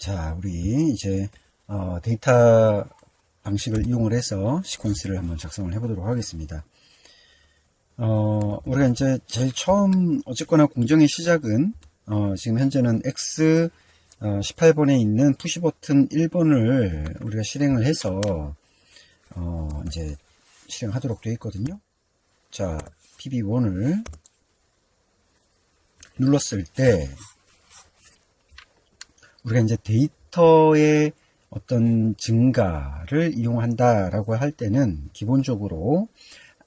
자, 우리 이제 어, 데이터 방식을 이용을 해서 시퀀스를 한번 작성을 해보도록 하겠습니다. 어, 우리가 이제 제일 처음 어쨌거나 공정의 시작은 어, 지금 현재는 X 18번에 있는 푸시 버튼 1번을 우리가 실행을 해서 어, 이제 실행하도록 되어 있거든요. 자, PB1을 눌렀을 때 우리가 이제 데이터의 어떤 증가를 이용한다라고 할 때는 기본적으로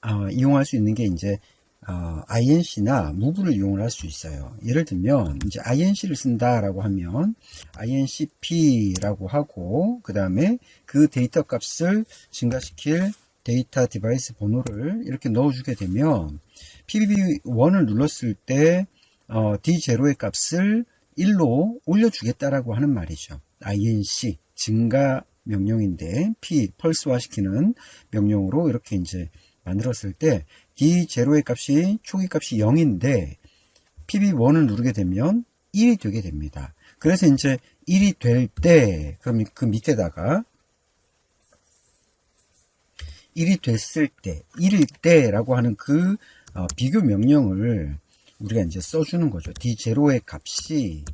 어, 이용할 수 있는 게 이제 어, INC나 move를 이용을 할 수 있어요. 예를 들면 이제 INC를 쓴다라고 하면 INCP라고 하고 그 다음에 그 데이터 값을 증가시킬 데이터 디바이스 번호를 이렇게 넣어주게 되면 PBB1을 눌렀을 때 어, D0의 값을 1로 올려주겠다라고 하는 말이죠. INC 증가 명령인데 P 펄스화 시키는 명령으로 이렇게 이제 만들었을 때 D0의 값이 초기 값이 0인데 PB1을 누르게 되면 1이 되게 됩니다. 그래서 이제 1이 될 때 그럼 그 밑에다가 1이 됐을 때, 1일 때라고 하는 그 어, 비교 명령을 우리가 이제 써주는 거죠. D0의 값이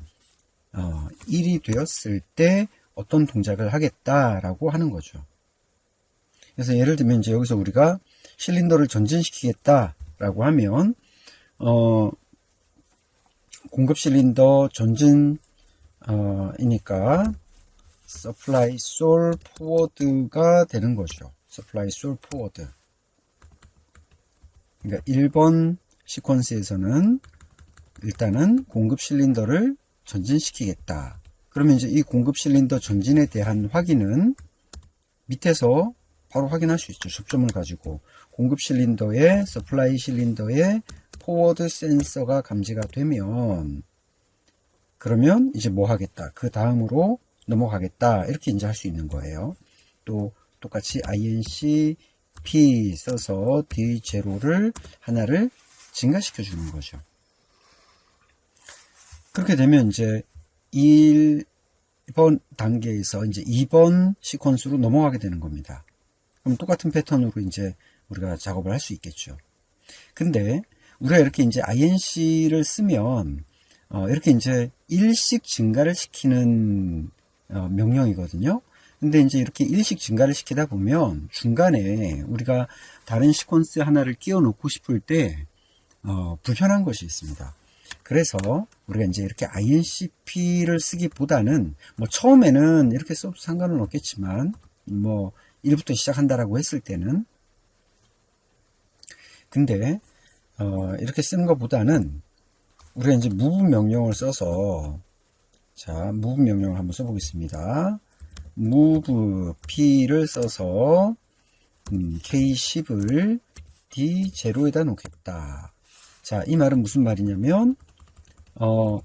어, 1이 되었을 때 어떤 동작을 하겠다라고 하는 거죠. 그래서 예를 들면 이제 여기서 우리가 실린더를 전진시키겠다라고 하면 어, 공급 실린더 전진 어, 이니까 supply sol forward가 되는 거죠. supply sol forward. 그러니까 1번 시퀀스에서는 일단은 공급 실린더를 전진시키겠다. 그러면 이제 이 공급 실린더 전진에 대한 확인은 밑에서 바로 확인할 수 있죠. 접점을 가지고 공급 실린더에 서플라이 실린더에 포워드 센서가 감지가 되면 그러면 이제 뭐 하겠다. 그 다음으로 넘어가겠다. 이렇게 이제 할 수 있는 거예요. 또 똑같이 INC P 써서 D0를 하나를 증가시켜 주는 거죠. 그렇게 되면 이제 1번 단계에서 이제 2번 시퀀스로 넘어가게 되는 겁니다. 그럼 똑같은 패턴으로 이제 우리가 작업을 할 수 있겠죠. 근데 우리가 이렇게 이제 INC를 쓰면 어 이렇게 이제 일식 증가를 시키는 어 명령이거든요. 근데 이제 이렇게 일식 증가를 시키다 보면 중간에 우리가 다른 시퀀스 하나를 끼워 놓고 싶을 때 어, 불편한 것이 있습니다. 그래서 우리가 이제 이렇게 INCP를 쓰기보다는 뭐 처음에는 이렇게 써도 상관은 없겠지만 뭐 1부터 시작한다라고 했을 때는 근데 어, 이렇게 쓰는 것보다는 우리가 이제 move 명령을 써서 자 move 명령을 한번 써보겠습니다. move p를 써서 음, k10을 d0에다 놓겠다. 자, 이 말은 무슨 말이냐면, 어,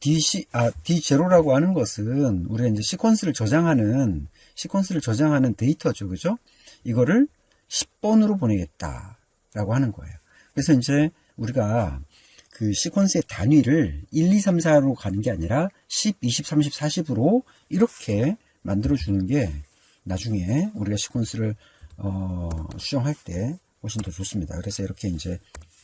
D, 아, D0라고 하는 것은, 우리가 이제 시퀀스를 저장하는, 시퀀스를 저장하는 데이터죠. 그죠? 이거를 10번으로 보내겠다. 라고 하는 거예요. 그래서 이제 우리가 그 시퀀스의 단위를 1, 2, 3, 4로 가는 게 아니라 10, 20, 30, 40으로 이렇게 만들어주는 게 나중에 우리가 시퀀스를, 어, 수정할 때 훨씬 더 좋습니다. 그래서 이렇게 이제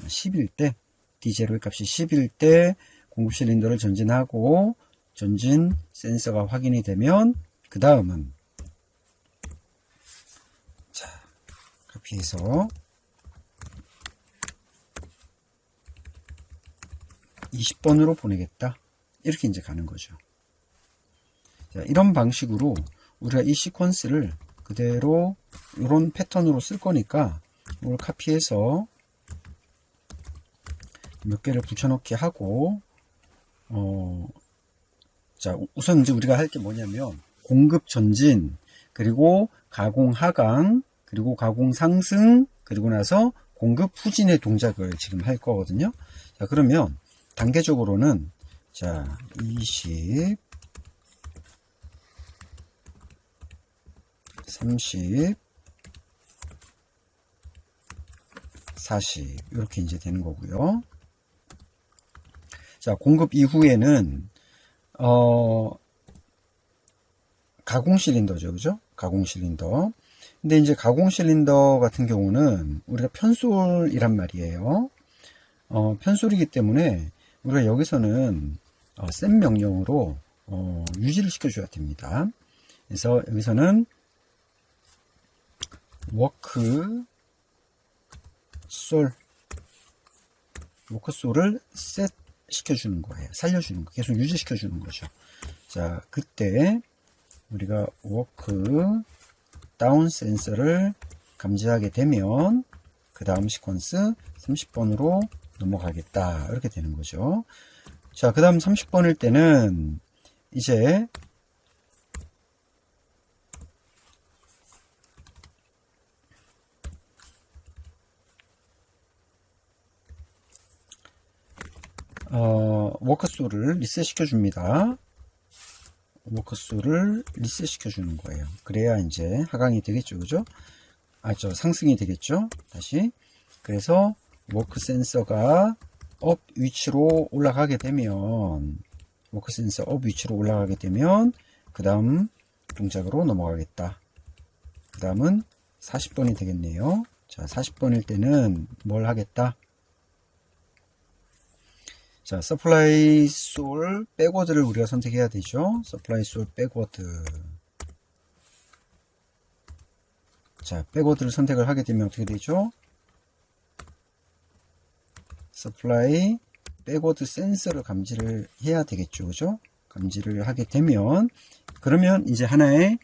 10일 때 D0의 값이 10일 때 공급 실린더를 전진하고 전진 센서가 확인이 되면 그 다음은 자 카피해서 20번으로 보내겠다. 이렇게 이제 가는 거죠. 자, 이런 방식으로 우리가 이 시퀀스를 그대로 이런 패턴으로 쓸 거니까 이걸 카피해서 몇 개를 붙여넣기 하고 어, 자 우선 이제 우리가 할 게 뭐냐면 공급 전진 그리고 가공 하강 그리고 가공 상승 그리고 나서 공급 후진의 동작을 지금 할 거거든요. 자 그러면 단계적으로는 자 20, 30, 40 이렇게 이제 되는 거고요. 자 공급 이후에는 어 가공 실린더죠. 그죠? 가공 실린더. 근데 이제 가공 실린더 같은 경우는 우리가 편솔이란 말이에요. 어, 편솔이기 때문에 우리가 여기서는 어, 센 명령으로 어, 유지를 시켜줘야 됩니다. 그래서 여기서는 워크 솔 워크 솔을 셋 시켜주는 거예요. 살려주는 거. 계속 유지시켜주는 거죠. 자, 그때 우리가 워크 다운 센서를 감지하게 되면 그 다음 시퀀스 30번으로 넘어가겠다. 이렇게 되는 거죠. 자, 그 다음 30번일 때는 이제 어, 워커소를 리셋 시켜 줍니다. 워커소를 리셋 시켜 주는 거예요. 그래야 이제 하강이 되겠죠. 그죠? 아, 저 상승이 되겠죠. 다시. 그래서 워크 센서가 업 위치로 올라가게 되면 워크 센서 업 위치로 올라가게 되면 그 다음 동작으로 넘어가겠다. 그 다음은 40번이 되겠네요. 자, 40번일 때는 뭘 하겠다? 자, 서플라이 솔 백워드를 우리가 선택해야 되죠. 서플라이 솔 백워드. 자, 백워드를 선택을 하게 되면 어떻게 되죠? 서플라이 백워드 센서를 감지를 해야 되겠죠. 그죠? 감지를 하게 되면 그러면 이제 하나의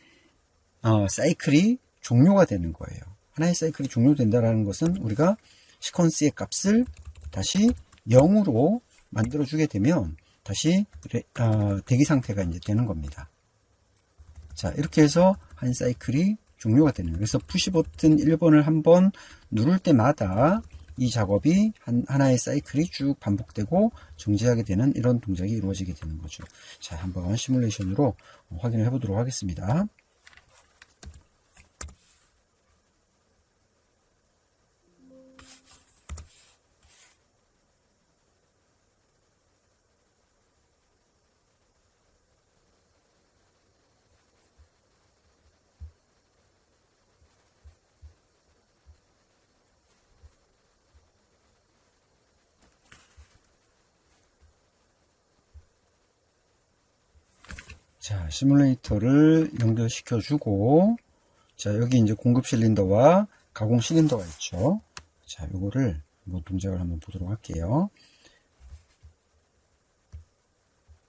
어, 사이클이 종료가 되는 거예요. 하나의 사이클이 종료된다라는 것은 우리가 시퀀스의 값을 다시 0으로 만들어 주게 되면 다시 레- 어, 대기 상태가 이제 되는 겁니다. 자, 이렇게 해서 한 사이클이 종료가 되는 거예요. 그래서 푸시 버튼 1번을 한번 누를 때마다 이 작업이 한, 하나의 사이클이 쭉 반복되고 정지하게 되는 이런 동작이 이루어지게 되는 거죠. 자, 한번 시뮬레이션으로 확인을 해보도록 하겠습니다. 자, 시뮬레이터를 연결시켜 주고, 자, 여기 이제 공급 실린더와 가공 실린더가 있죠. 자, 요거를 한번 동작을 한번 보도록 할게요.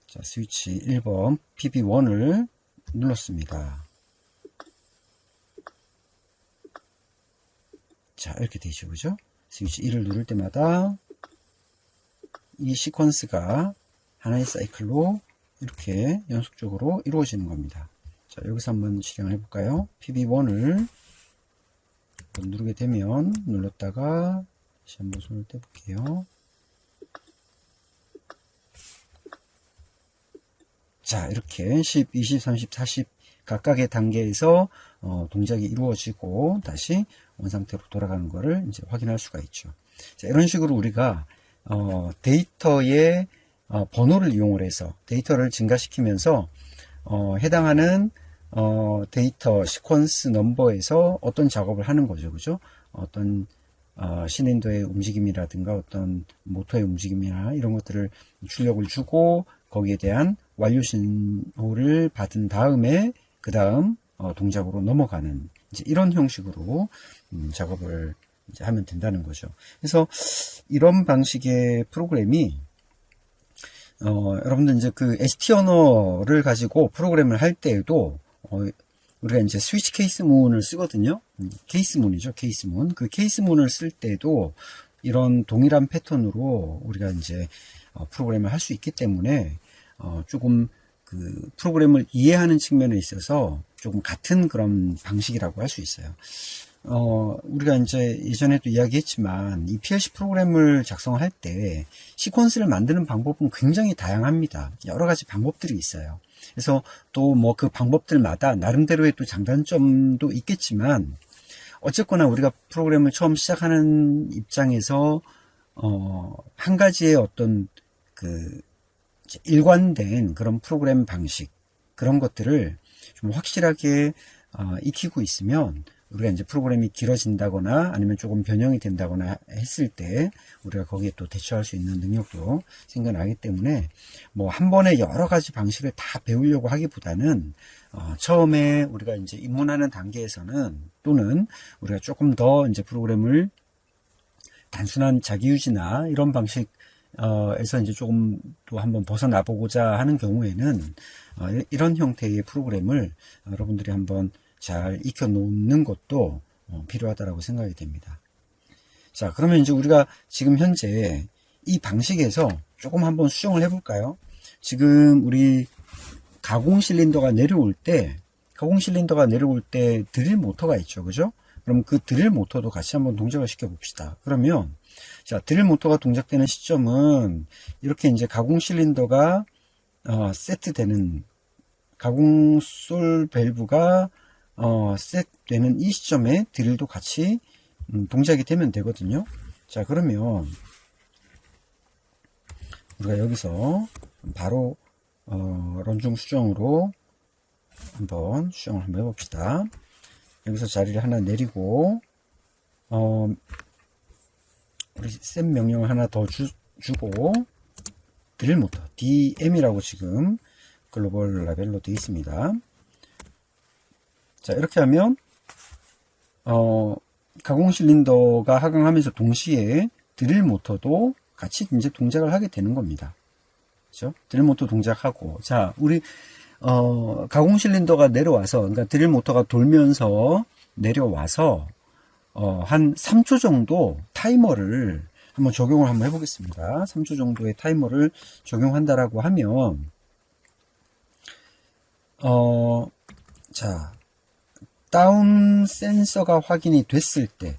자, 스위치 1번 PB1을 눌렀습니다. 자, 이렇게 되죠. 그죠? 스위치 1을 누를 때마다 이 시퀀스가 하나의 사이클로 이렇게 연속적으로 이루어지는 겁니다. 자, 여기서 한번 실행을 해볼까요? PB1을 누르게 되면 눌렀다가 다시 한번 손을 떼볼게요. 자, 이렇게 10, 20, 30, 40 각각의 단계에서 어, 동작이 이루어지고 다시 원상태로 돌아가는 것을 이제 확인할 수가 있죠. 자, 이런 식으로 우리가 어, 데이터의 어, 번호를 이용을 해서 데이터를 증가시키면서 어, 해당하는 어, 데이터 시퀀스 넘버에서 어떤 작업을 하는 거죠, 그죠? 어떤 어, 실린더의 움직임이라든가 어떤 모터의 움직임이나 이런 것들을 출력을 주고 거기에 대한 완료 신호를 받은 다음에 그 다음 어, 동작으로 넘어가는 이제 이런 형식으로 음, 작업을 이제 하면 된다는 거죠. 그래서 이런 방식의 프로그램이 어, 여러분들 이제 그 ST 언어를 가지고 프로그램을 할 때에도 어, 우리가 이제 스위치 케이스 문을 쓰거든요. 음, 케이스 문이죠. 케이스 문. 그 케이스 문을 쓸 때도 이런 동일한 패턴으로 우리가 이제 어, 프로그램을 할 수 있기 때문에 어, 조금 그 프로그램을 이해하는 측면에 있어서 조금 같은 그런 방식이라고 할 수 있어요. 어, 우리가 이제 예전에도 이야기했지만 이 PLC 프로그램을 작성할 때 시퀀스를 만드는 방법은 굉장히 다양합니다. 여러 가지 방법들이 있어요. 그래서 또 뭐 그 방법들마다 나름대로의 또 장단점도 있겠지만 어쨌거나 우리가 프로그램을 처음 시작하는 입장에서 어, 한 가지의 어떤 그 일관된 그런 프로그램 방식 그런 것들을 좀 확실하게 어, 익히고 있으면 우리가 이제 프로그램이 길어진다거나 아니면 조금 변형이 된다거나 했을 때 우리가 거기에 또 대처할 수 있는 능력도 생겨나기 때문에 뭐 한 번에 여러 가지 방식을 다 배우려고 하기보다는 어, 처음에 우리가 이제 입문하는 단계에서는 또는 우리가 조금 더 이제 프로그램을 단순한 자기유지나 이런 방식 어, 에서 이제 조금 또 한번 벗어나 보고자 하는 경우에는 어, 이- 이런 형태의 프로그램을 여러분들이 한번 잘 익혀 놓는 것도 어, 필요하다라고 생각이 됩니다. 자, 그러면 이제 우리가 지금 현재 이 방식에서 조금 한번 수정을 해볼까요? 지금 우리 가공 실린더가 내려올 때, 가공 실린더가 내려올 때 드릴 모터가 있죠. 그죠? 그럼 그 드릴 모터도 같이 한번 동작을 시켜 봅시다. 그러면, 자, 드릴 모터가 동작되는 시점은 이렇게 이제 가공 실린더가 어, 세트되는 가공 솔 밸브가 어, 셋 되는 이 시점에 드릴도 같이 음, 동작이 되면 되거든요. 자, 그러면 우리가 여기서 바로 어, 런중 수정으로 한번 수정을 한번 해봅시다. 여기서 자리를 하나 내리고 어, 우리 셋 명령을 하나 더 주, 주고 드릴 모터 DM이라고 지금 글로벌 라벨로 되어 있습니다. 자 이렇게 하면 어, 가공 실린더가 하강하면서 동시에 드릴 모터도 같이 이제 동작을 하게 되는 겁니다. 그죠? 드릴 모터 동작하고 자 우리 어, 가공 실린더가 내려와서 그러니까 드릴 모터가 돌면서 내려와서 어, 한 3초 정도 타이머를 한번 적용을 한번 해보겠습니다. 3초 정도의 타이머를 적용한다라고 하면 어, 자 다운 센서가 확인이 됐을 때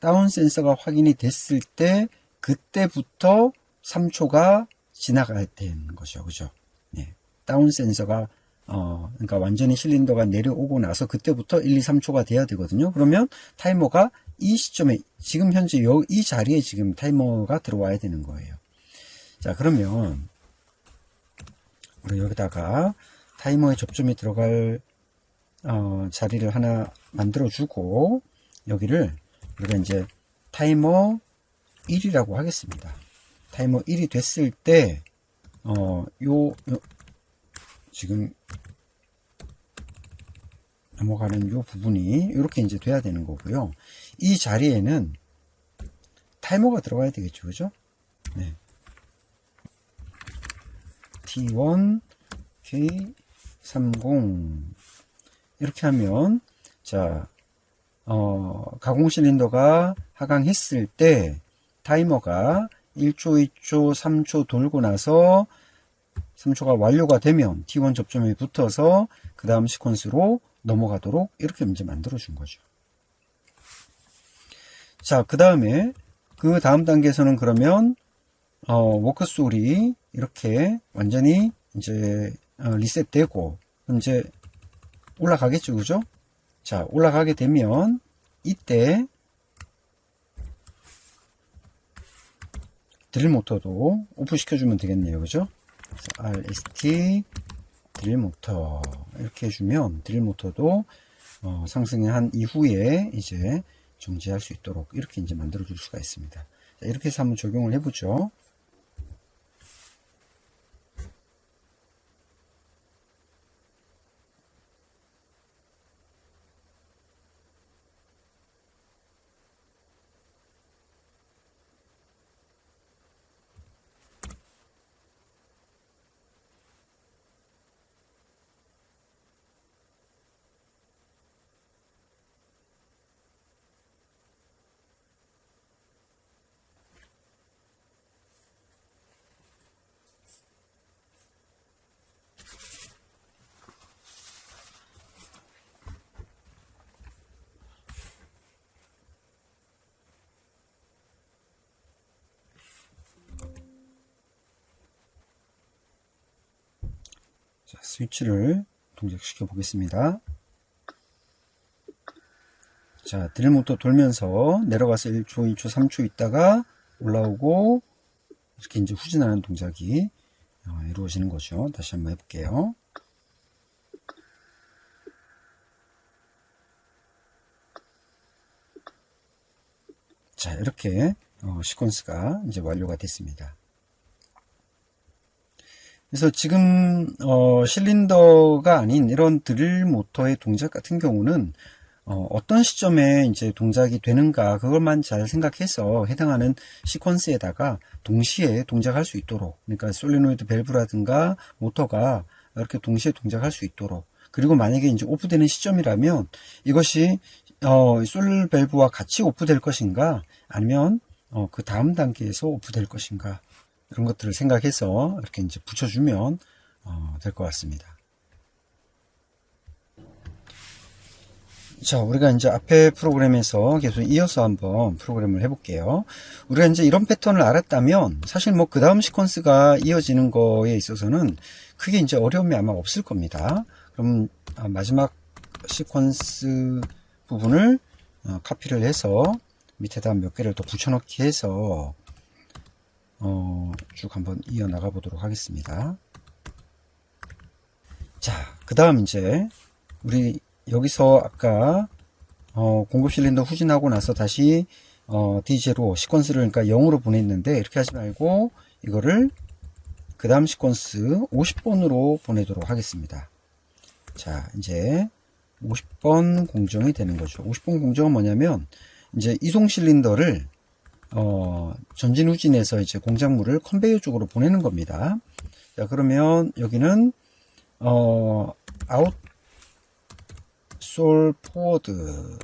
다운 센서가 확인이 됐을 때 그때부터 3초가 지나가야 되는 거죠. 그죠? 네. 다운 센서가 어, 그러니까 완전히 실린더가 내려오고 나서 그때부터 1, 2, 3초가 돼야 되거든요. 그러면 타이머가 이 시점에 지금 현재 여, 이 자리에 지금 타이머가 들어와야 되는 거예요. 자, 그러면 우리 여기다가 타이머에 접점이 들어갈 어, 자리를 하나 만들어 주고 여기를 우리가 이제 타이머 1이라고 하겠습니다. 타이머 1이 됐을 때 어, 요, 요 지금 넘어가는 요 부분이 이렇게 이제 돼야 되는 거고요. 이 자리에는 타이머가 들어가야 되겠죠. 그죠? 네. T1, K30 이렇게 하면 자 어, 가공 실린더가 하강했을 때 타이머가 1초, 2초, 3초 돌고 나서 3초가 완료가 되면 T1 접점에 붙어서 그 다음 시퀀스로 넘어가도록 이렇게 이제 만들어 준 거죠. 자, 그 다음에 그 다음 단계에서는 그러면 어, 워크 솔이 이렇게 완전히 이제 어, 리셋되고 이제 올라가겠죠, 그죠? 자, 올라가게 되면 이때 드릴 모터도 오프 시켜주면 되겠네요, 그죠? RST 드릴 모터 이렇게 해주면 드릴 모터도 어, 상승한 이후에 이제 정지할 수 있도록 이렇게 이제 만들어 줄 수가 있습니다. 자, 이렇게 해서 한번 적용을 해보죠. 자, 스위치를 동작시켜 보겠습니다. 자, 드릴모터 돌면서 내려가서 1초, 2초, 3초 있다가 올라오고 이렇게 이제 후진하는 동작이 어, 이루어지는 거죠. 다시 한번 해볼게요. 자, 이렇게 어, 시퀀스가 이제 완료가 됐습니다. 그래서 지금 어, 실린더가 아닌 이런 드릴 모터의 동작 같은 경우는 어, 떤 시점에 이제 동작이 되는가 그것만 잘 생각해서 해당하는 시퀀스에다가 동시에 동작할 수 있도록 그러니까 솔리노이드 밸브라든가 모터가 이렇게 동시에 동작할 수 있도록 그리고 만약에 이제 오프되는 시점이라면 이것이 어, 솔 밸브와 같이 오프될 것인가 아니면 어, 그 다음 단계에서 오프될 것인가 이런 것들을 생각해서 이렇게 이제 붙여주면 어, 될 것 같습니다. 자, 우리가 이제 앞에 프로그램에서 계속 이어서 한번 프로그램을 해볼게요. 우리가 이제 이런 패턴을 알았다면 사실 뭐 그 다음 시퀀스가 이어지는 거에 있어서는 크게 이제 어려움이 아마 없을 겁니다. 그럼 아, 마지막 시퀀스 부분을 어, 카피를 해서 밑에다 몇 개를 더 붙여넣기 해서 어, 쭉 한번 이어나가 보도록 하겠습니다. 자, 그 다음 이제 우리 여기서 아까 어, 공급 실린더 후진하고 나서 다시 어, D0 시퀀스를 그러니까 0으로 보냈는데 이렇게 하지 말고 이거를 그 다음 시퀀스 50번으로 보내도록 하겠습니다. 자, 이제 50번 공정이 되는 거죠. 50번 공정은 뭐냐면 이제 이송 실린더를 어, 전진 후진에서 이제 공작물을 컨베이어 쪽으로 보내는 겁니다. 자, 그러면 여기는 어, 아웃 솔 포워드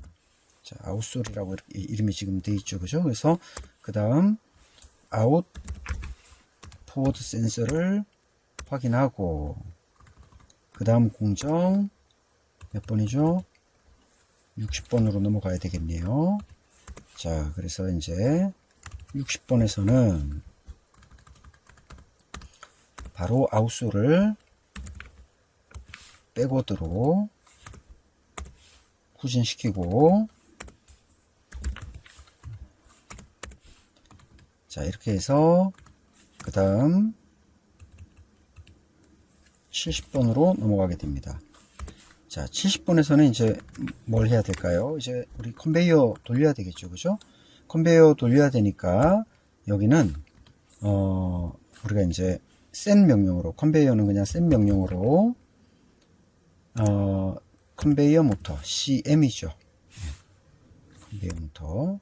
자, 아웃솔이라고 이름이 지금 돼 있죠. 그죠? 그래서 그다음 아웃 포워드 센서를 확인하고 그다음 공정 몇 번이죠? 60번으로 넘어가야 되겠네요. 자, 그래서 이제 60번에서는 바로 아웃솔을 백워드로 후진시키고 자 이렇게 해서 그 다음 70번으로 넘어가게 됩니다 자 70번에서는 이제 뭘 해야 될까요 이제 우리 컨베이어 돌려야 되겠죠 그죠 컨베이어 돌려야 되니까 여기는 어 우리가 이제 센 명령으로 컨베이어는 그냥 센 명령으로 어 컨베이어 모터 CM이죠. 컨베이어 모터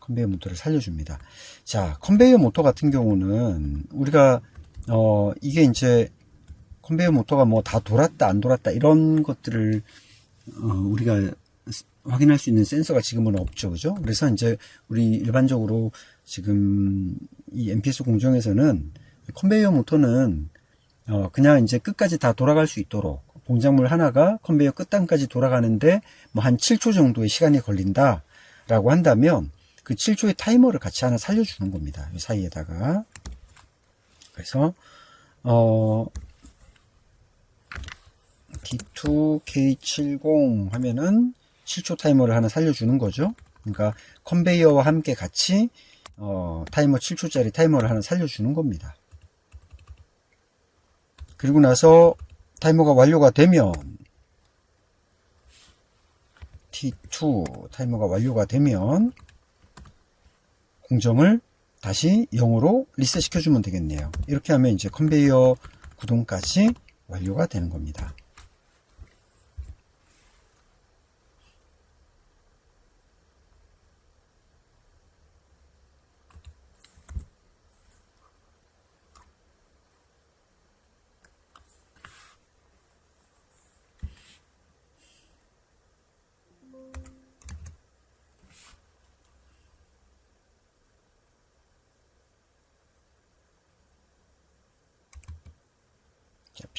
컨베이어 모터를 살려줍니다. 자, 컨베이어 모터 같은 경우는 우리가 어 이게 이제 컨베이어 모터가 뭐 다 돌았다 안 돌았다 이런 것들을 어 우리가 확인할 수 있는 센서가 지금은 없죠, 그죠? 그래서 이제 우리 일반적으로 지금 이 MPS 공정에서는 컨베이어 모터는 어 그냥 이제 끝까지 다 돌아갈 수 있도록 공작물 하나가 컨베이어 끝단까지 돌아가는데 뭐 한 7초 정도의 시간이 걸린다 라고 한다면 그 7초의 타이머를 같이 하나 살려주는 겁니다. 이 사이에다가 그래서 어 D2K70 하면은 7초 타이머를 하나 살려주는 거죠. 그러니까 컨베이어와 함께 같이 어, 타이머 7초짜리 타이머를 하나 살려주는 겁니다. 그리고 나서 타이머가 완료가 되면 T2 타이머가 완료가 되면 공정을 다시 0으로 리셋 시켜주면 되겠네요. 이렇게 하면 이제 컨베이어 구동까지 완료가 되는 겁니다.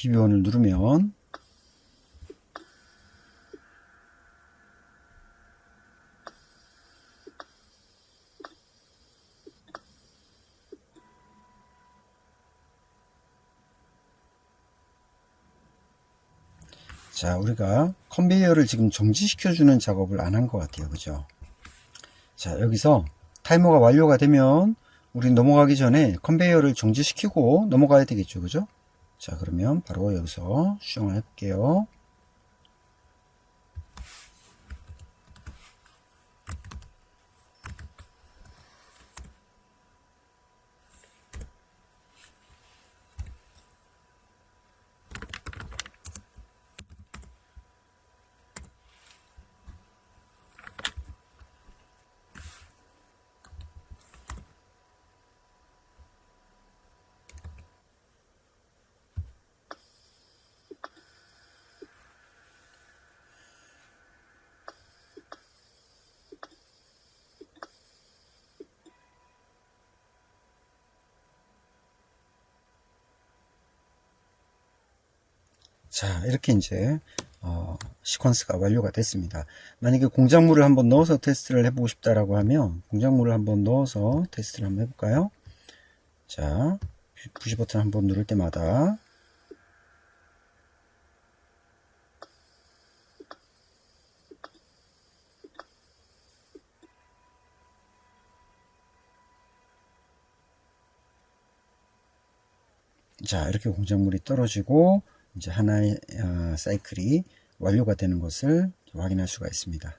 자, 비비원을 누르면 자, 우리가 컨베이어를 지금 정지시켜 주는 작업을 안 한 것 같아요. 그죠? 자, 여기서 타이머가 완료가 되면 우리 넘어가기 전에 컨베이어를 정지시키고 넘어가야 되겠죠. 그죠? 자, 그러면 바로 여기서 수정을 해볼게요. 자, 이렇게 이제, 어, 시퀀스가 완료가 됐습니다. 만약에 공작물을 한번 넣어서 테스트를 해보고 싶다라고 하면, 공작물을 한번 넣어서 테스트를 한번 해볼까요? 자, 푸시 버튼 한번 누를 때마다, 자, 이렇게 공작물이 떨어지고, 이제 하나의 어, 사이클이 완료가 되는 것을 확인할 수가 있습니다.